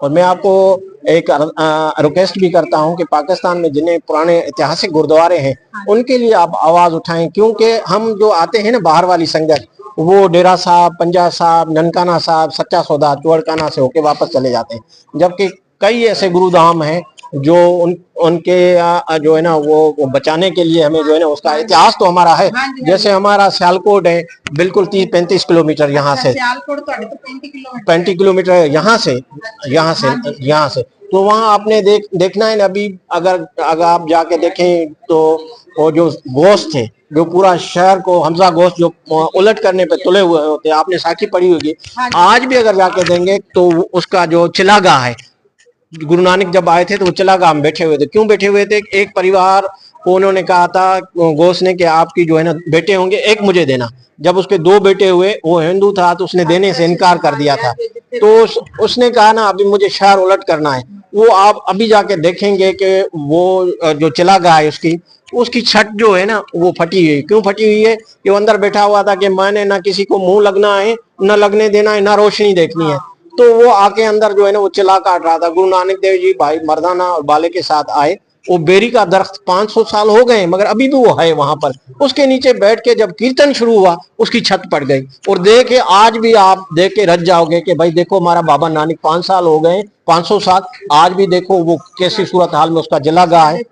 और मैं आपको एक रिक्वेस्ट भी करता हूँ कि पाकिस्तान में जिन्हें पुराने ऐतिहासिक गुरुद्वारे हैं उनके लिए आप आवाज़ उठाएँ क्योंकि हम जो आते हैं ना बाहर वाली संगत वो डेरा साहब पंजा साहब ननकाना साहब सच्चा सौदा चुअड़काना से होके वापस चले जाते हैं। जबकि कई ऐसे गुरुधाम हैं जो उन उनके जो है ना वो बचाने के लिए हमें जो है ना उसका इतिहास तो हमारा है। जैसे हमारा सियालकोट है बिल्कुल तीस पैंतीस किलोमीटर यहाँ से। पैंतीस किलोमीटर यहाँ से यहाँ से यहाँ से। तो वहाँ आपने देख देखना है ना अभी अगर अगर आप जाके देखें तो वो जो गोश्त थे जो पूरा शहर को हमजा गोश्त जो उलट करने पे तुले हुए होते आपने साखी पड़ी होगी। आज भी अगर जाके देंगे तो उसका जो चिलागा है गुरु नानक जब आए थे तो वो चिलागा में बैठे हुए थे। क्यों बैठे हुए थे? एक परिवार को उन्होंने कहा था गोश्त ने कि आपकी जो है ना बेटे होंगे एक मुझे देना। जब उसके दो बेटे हुए वो हिंदू था तो उसने देने से इनकार कर दिया था। तो उस, उसने कहा ना अभी मुझे शहर उलट करना है। वो आप अभी जाके देखेंगे कि वो जो चला गया है उसकी उसकी छत जो है ना वो फटी हुई क्यों फटी हुई है? कि वो अंदर बैठा हुआ था कि मैंने ना किसी को मुँह लगना है न लगने देना है ना रोशनी देखनी है। तो वो आके अंदर जो है ना वो चिला काट रहा था। गुरु नानक देव जी भाई मर्दाना और बाले के साथ आए। वो बेरी का दरख्त 500 साल हो गए, मगर अभी भी वो है वहाँ पर। उसके नीचे बैठ के जब कीर्तन शुरू हुआ, उसकी छत पड़ गई। और देख के आज भी आप देख के रज जाओगे कि भाई देखो हमारा बाबा नानक पाँच साल हो गए 500 साल। आज भी देखो वो कैसी सूरत हाल में उसका जला गया है।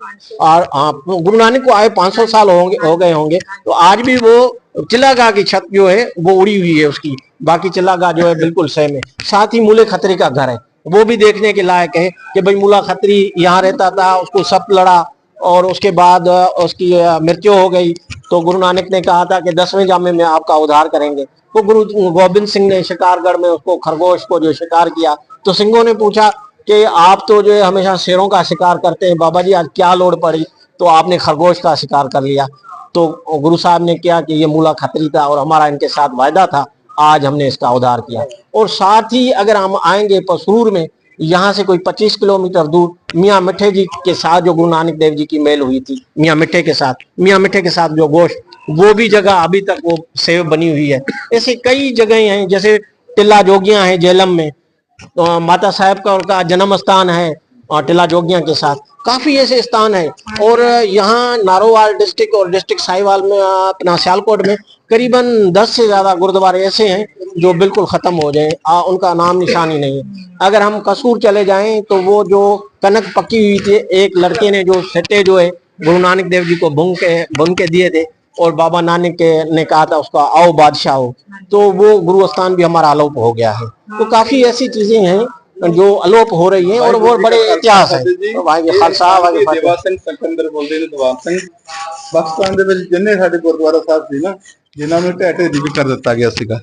और आप गुरु नानक को आए 500 साल होंगे, हो गए होंगे। तो आज भी वो चिलागा की छत जो है, वो उड़ी हुई है उसकी। बाकी चिलागा जो है, बिल्कुल सेम है साथ ही मूले खतरे का घर है। वो भी देखने के लायक है कि भाई मूला खत्री यहाँ रहता था, उसको सप लड़ा और उसके बाद उसकी मृत्यु हो गई। तो गुरु नानक ने कहा था कि दसवें जामे में आपका उद्धार करेंगे। तो गुरु गोविंद सिंह ने शिकारगढ़ में उसको, खरगोश को जो शिकार किया तो सिंहों ने पूछा कि आप तो जो है, हमेशा शेरों का शिकार करते हैं। बाबा जी, आज क्या लोड पड़ी? तो आपने खरगोश का शिकार कर लिया। तो गुरु साहब ने किया कि ये मूला खतरी था और हमारा इनके साथ वायदा था। आज हमने इसका उद्धार किया। और साथ ही अगर हम आएँगे पसरूर में, यहाँ से कोई 25 किलोमीटर दूर मियाँ मिठे जी के साथ जो गुरु नानक देव जी की मेल हुई थी, मियाँ मिठे के साथ, मियाँ मिठे के साथ जो गोश्त वो भी जगह अभी तक वो सेव बनी हुई है। ऐसे कई जगह हैं, जैसे टिल्ला जोगियाँ हैं, जेलम में तो माता साहब का उनका जन्म स्थान है टिल्ला जोगियाँ के साथ। काफ़ी ऐसे स्थान है। और यहाँ नारोवाल डिस्ट्रिक्ट और डिस्ट्रिक्ट साहिवाल में, अपना सियालकोट में करीबन 10 से ज़्यादा गुरुद्वारे ऐसे हैं जो बिल्कुल खत्म हो जाए। उनका नाम निशान ही नहीं है। अगर हम कसूर चले जाएँ तो वो जो कनक पकी हुई थी, एक लड़के ने जो सट्टे जो है, गुरु नानक देव जी को बुन के बुन के दिए थे और बाबा नानक के, ने कहा था उसका, आओ बादशाह। हो तो वो गुरु स्थान भी हमारा आलोप हो गया है। तो काफ़ी ऐसी चीज़ें हैं जो अलोप हो रही हैं और वो बड़े इतिहास है तो भाई खालसा भाई ਇਹ ਦੇਵਾ ਸਿੰਘ ਸਿਕੰਦਰ ਬੋਲਦੇ ਨੇ ਦਵਾਬ ਸਿੰਘ ਪਾਕਿਸਤਾਨ ਦੇ ਵਿੱਚ ਜਿੰਨੇ ਸਾਡੇ ਗੁਰਦੁਆਰਾ ਸਾਹਿਬ ਸੀ ਨਾ ਜਿਨ੍ਹਾਂ ਨੂੰ ਢਹਿ ਢੇਰੀ ਵੀ ਕਰ ਦਿੱਤਾ ਗਿਆ ਸੀਗਾ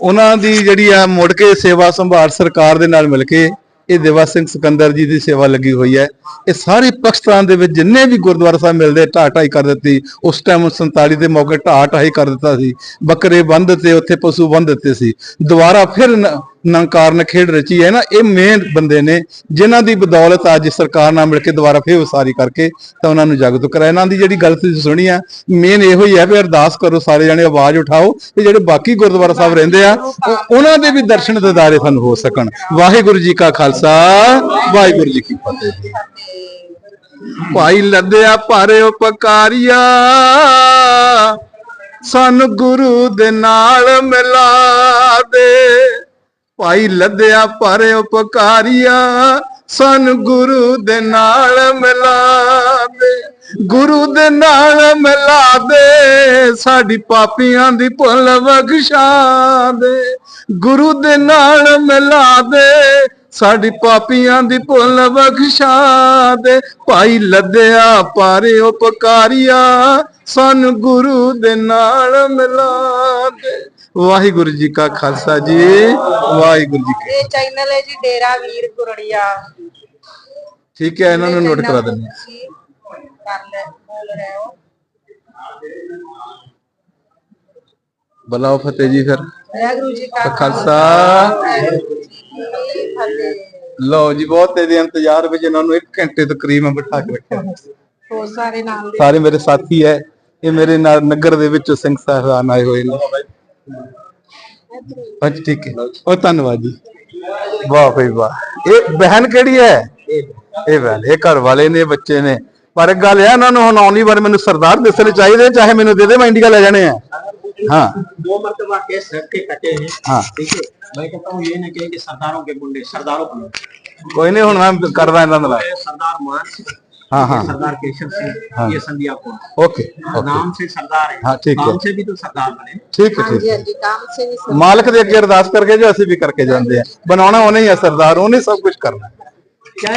ਉਹਨਾਂ ਦੀ ਜਿਹੜੀ ਆ ਮੁੜ ਕੇ ਸੇਵਾ ਸੰਭਾਲ ਸਰਕਾਰ ਦੇ ਨਾਲ ਮਿਲ ਕੇ ਇਹ ਦੇਵਾ ਸਿੰਘ ਸਿਕੰਦਰ ਜੀ ਦੀ ਸੇਵਾ ਲੱਗੀ ਹੋਈ ਹੈ ਇਹ ਸਾਰੇ ਪਾਕਿਸਤਾਨ ਦੇ ਵਿੱਚ ਜਿੰਨੇ ਵੀ ਗੁਰਦੁਆਰਾ ਸਾਹਿਬ ਮਿਲਦੇ ਢਾਹ ਢਾਈ ਕਰ ਦਿੱਤੀ ਉਸ ਟਾਈਮ 47 ਦੇ ਮੌਕੇ ਢਾਹ ਢਾਈ ਕਰ ਦਿੱਤਾ ਸੀ ਬੱਕਰੇ ਬੰਦ ਦਿੱਤੇ ਉੱਥੇ ਪਸ਼ੂ ਬੰਦ ਦਿੱਤੇ ਸੀ ਦੁਬਾਰਾ ਫਿਰ ਨ- ਖੇਡ ਰਚੀ ਹੈ ਨਾ, ਇਹ ਮੇਨ ਬੰਦੇ ਨੇ, ਜਿਨ੍ਹਾਂ ਦੀ ਬਦੌਲਤ ਅੱਜ ਸਰਕਾਰ ਨਾਲ ਮਿਲ ਕੇ ਦੁਬਾਰਾ ਫੇਰ ਉਸਾਰੀ ਕਰਕੇ ਤਾਂ ਉਹਨਾਂ ਨੂੰ ਜਾਗਰੂਕ ਕਰਾਇਆ। ਇਹਨਾਂ ਦੀ ਜਿਹੜੀ ਗੱਲ ਤੁਸੀਂ ਸੁਣੀ ਆ ਮੇਨ ਇਹੋ ਹੀ ਹੈ ਵੀ ਅਰਦਾਸ ਕਰੋ ਸਾਰੇ ਜਣੇ, ਆਵਾਜ਼ ਉਠਾਓ ਤੇ ਜਿਹੜੇ ਬਾਕੀ ਗੁਰਦੁਆਰਾ ਸਾਹਿਬ ਰਹਿੰਦੇ ਆ ਉਹਨਾਂ ਦੇ ਵੀ ਦਰਸ਼ਨ ਦਿਦਾਰੇ ਸਾਨੂੰ ਹੋ ਸਕਣ। ਵਾਹਿਗੁਰੂ ਜੀ ਕਾ ਖਾਲਸਾ, ਵਾਹਿਗੁਰੂ ਜੀ ਕੀ ਫਤਿਹ। ਭਾਈ ਲੱਦਿਆ ਭਾਰੇ ਉਪਕਾਰੀਆ ਸਾਨੂੰ ਗੁਰੂ ਦੇ ਨਾਲ ਮਿਲਾ ਦੇ। ਭਾਈ ਲੱਦਿਆ ਭਾਰੇ ਉਪਕਾਰੀਆ, ਸਾਨੂੰ ਗੁਰੂ ਦੇ ਨਾਲ ਮਿਲਾ ਦੇ ਗੁਰੂ ਦੇ ਨਾਲ ਮਿਲਾ ਦੇ ਸਾਡੀ ਪਾਪੀਆਂ ਦੀ ਭੁੱਲ ਬਖਸ਼ਾ ਦੇ ਗੁਰੂ ਦੇ ਨਾਲ ਮਿਲਾ ਦੇ ਸਾਡੀ ਪਾਪੀਆਂ ਦੀ ਭੁੱਲ ਬਖਸ਼ਾ ਦੇ ਭਾਈ ਲੱਦਿਆ ਪਾਰੇ ਉਪਕਾਰੀਆ, ਸਾਨੂੰ ਗੁਰੂ ਦੇ ਨਾਲ ਮਿਲਾ ਦੇ ਵਾਹਿਗੁਰੂ ਜੀ ਕਾ ਖਾਲਸਾ ਜੀ ਵਾਹਿਗੁਰੂ ਜੀ ਕੀ ਇਹ ਚੈਨਲ ਹੈ ਜੀ ਡੇਰਾ ਵੀਰ ਗੁਰੜੀਆ। ਠੀਕ ਹੈ ਇਹਨਾਂ ਨੂੰ ਨੋਟ ਕਰਾ ਦਿੰਦੇ ਹਾਂ। ਤੁਸੀਂ ਕਰ ਲੈ ਬੋਲ ਰਹੇ ਹੋ। ਬਲਾਓ ਫਤਿਹ ਜੀ ਫਿਰ। ਵਾਹਿਗੁਰੂ ਜੀ ਕਾ ਖਾਲਸਾ। ਲਓ ਜੀ ਬਹੁਤ ਤੇਰੇ ਇੰਤਜ਼ਾਰ ਵਿੱਚ ਇਹਨਾਂ ਨੂੰ 1 ਘੰਟੇ ਤਕਰੀਬਨ ਬਿਠਾ ਕੇ ਰੱਖਿਆ। ਹੋਰ ਸਾਰੇ ਨਾਲ ਦੇ ਸਾਰੇ ਮੇਰੇ ਸਾਥੀ ਹੈ ਇਹ ਮੇਰੇ ਨਾਲ ਨਗਰ ਦੇ ਵਿੱਚ ਸਿੰਘ ਸਾਹਿਬਾਨ ਆਏ ਹੋਏ ਨੇ। ਅੱਛਾ ਠੀਕ ਹੈ ਉਹ ਧੰਨਵਾਦ ਜੀ ਵਾਹ ਭਾਈ ਵਾਹ ਇਹ ਬਹਿਨ ਕਿਹੜੀ ਹੈ ਇਹ ਬਹਿਨ ਇਹ ਘਰ ਵਾਲੇ ਨੇ ਬੱਚੇ ਨੇ ਪਰ ਇੱਕ ਗੱਲ ਹੈ ਇਹਨਾਂ ਨੂੰ ਹੁਣ ਆਉਣੀ ਵਾਰ ਮੈਨੂੰ ਸਰਦਾਰ ਦਿਸਣੇ ਚਾਹੀਦੇ ਚਾਹੇ ਮੈਨੂੰ ਦੇ ਦੇ ਮੈਂ ਇੰਡੀਆ ਲੈ ਜਾਣੇ ਆ हाँ दो मरतबा केस रख के कटे हैं हाँ। ठीक है मैं कहता हूँ ये नहीं कहें कि सरदारों के गुंडे सरदारों को नहीं। ਕੋਈ ਨਹੀਂ ਹੁਣ ਮੈਂ ਕਰਦਾ ਇਹਨਾਂ ਦਾ ये सरदार मान सिंह हाँ हाँ सरदार केशव सिंह ये संध्या को ओके ओके नाम से सरदार है हाँ, ठीक है। काम से भी तो सरदार बने ਠੀਕ ਹੈ हाँ ਠੀਕ जी ਹੈ हाँ जी काम से भी सब ਮਾਲਕ ਦੇ ਅੱਗੇ ਅਰਦਾਸ ਕਰਕੇ ਜੋ ਅਸੀਂ ਵੀ ਕਰਕੇ ਜਾਂਦੇ ਆ ਬਣਾਉਣਾ ਉਹਨੇ ਹੀ ਹੈ ਸਰਦਾਰ ਉਹਨੇ ਸਭ ਕੁਝ ਕਰਨਾ ਹੈ।